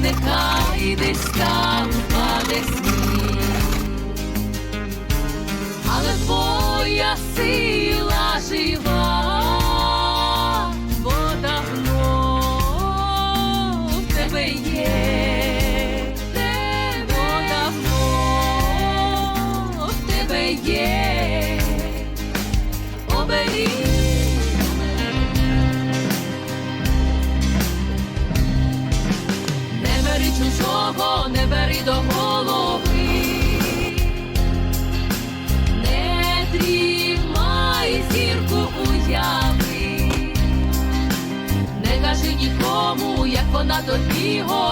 Нехай десь там паде. Але твоя сила жива, бо в тебе є, бо давно в тебе є чужого, не бери до голови, не тримай зірку уяви, не кажи нікому, як вона тобі горить.